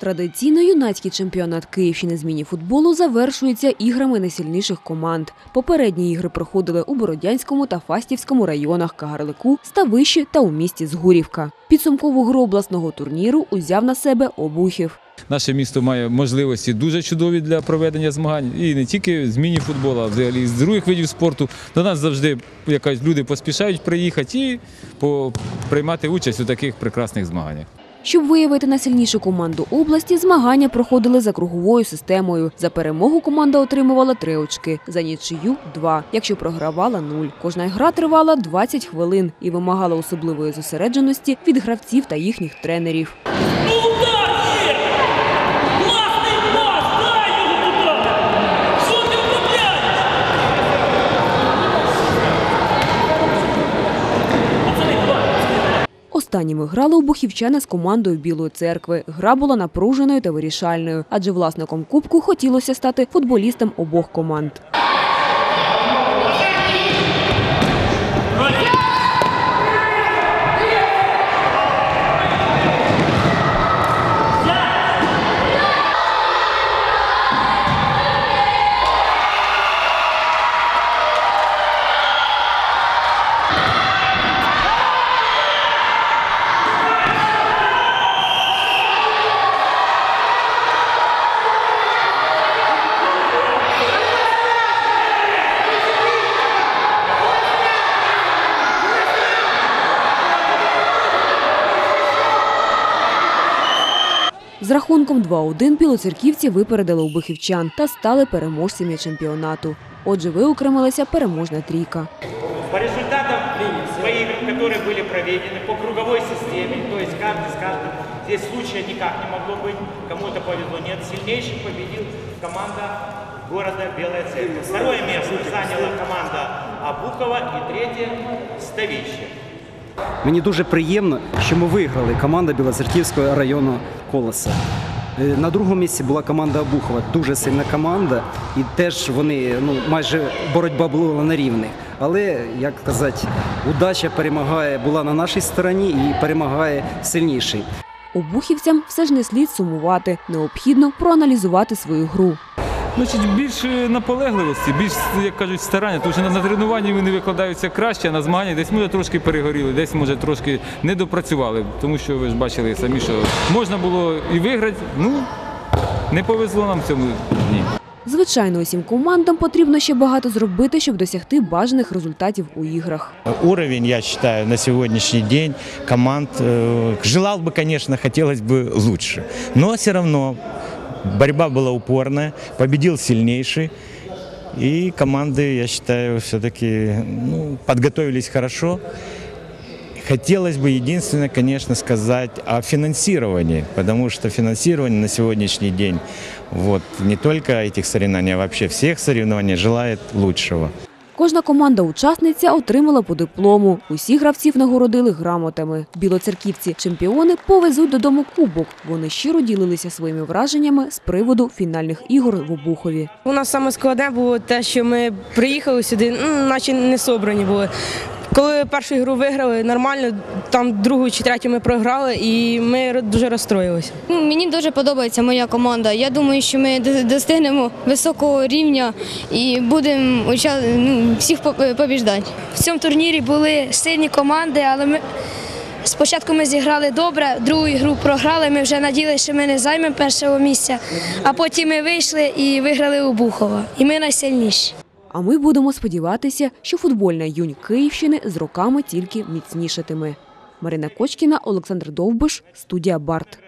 Традиційно юнацький чемпіонат Київщини з міні-футболу завершується іграми найсильніших команд. Попередні ігри проходили у Бородянському та Фастівському районах Кагарлику, Ставищі та у місті Згурівка. Підсумкову гру обласного турніру узяв на себе Обухів. Наше місто має можливості дуже чудові для проведення змагань. І не тільки з міні-футболу, а взагалі з других видів спорту. До нас завжди якась люди поспішають приїхати і приймати участь у таких прекрасних змаганнях. Щоб виявити найсильнішу команду області, змагання проходили за круговою системою. За перемогу команда отримувала три очки, за нічию – два. Якщо програвала – нуль. Кожна гра тривала 20 хвилин і вимагала особливої зосередженості від гравців та їхніх тренерів. Останніми грали у Бухівчани з командою Білої церкви. Гра була напруженою та вирішальною, адже власником кубку хотілося стати футболістом обох команд. З рахунком 2-1 білоцерківці випередили убихівчан та стали переможцями чемпіонату. Отже, виокремилася переможна трійка. По результатам поигр, которые были проведены по круговой системе, то есть каждый с каждым, здесь случая никак не могло быть, кому-то повезло, нет, сильнейший победил команда города Белая Церковь. Второе место заняла команда Абукова и третье – Ставище. Мені дуже приємно, що ми виграли команда Білоцерківського району Колеса. Е, На другому місці була команда Обухова, дуже сильна команда, і теж вони ну майже боротьба була на рівних. Але як казати, удача перемагає була на нашій стороні і перемагає сильніший. Обухівцям все ж не слід сумувати. Необхідно проаналізувати свою гру. Значить, більше наполегливості, більш, як кажуть, старання, тому що на, на тренуванні вони викладаються краще, а на змаганні десь може трошки перегоріли, десь може трошки не допрацювали, тому що ви ж бачили самі, що можна було і виграти, ну не повезло нам в цьому дні. Звичайно, усім командам потрібно ще багато зробити, щоб досягти бажаних результатів у іграх. Уровень, я считаю, на сегодняшний день команд э, желал бы, конечно, хотелось бы лучше. Но все равно борьба была упорная, победил сильнейший. И команды, я считаю, все-таки ну, подготовились хорошо. Хотелось бы единственное, конечно, сказать о финансировании, потому что финансирование на сегодняшний день вот, не только этих соревнований, а вообще всех соревнований желает лучшего. Кожна команда-учасниця отримала по диплому. Усі гравців нагородили грамотами. Білоцерківці чемпіони повезуть додому кубок. Вони щиро ділилися своїми враженнями з приводу фінальних ігор в Обухові. У нас саме складне було те, що ми приїхали сюди, наче не собрані були. Коли першу гру виграли, нормально, там другу чи третю ми програли, і ми дуже розстроїлися. Ну, Мені дуже подобається моя команда. Я думаю, що ми достигнемо високого рівня і будемо ну, всіх побіждати. В цьому турнірі були сильні команди, але ми спочатку ми зіграли добре, другу гру програли. Ми вже надіялися, що ми не займемо першого місця, а потім ми вийшли і виграли у Бухова. І ми найсильніші. А ми будемо сподіватися, що футбольна юнь Київщини з роками тільки міцнішатиме. Марина Кочкіна, Олександр Довбиш, студія Барт.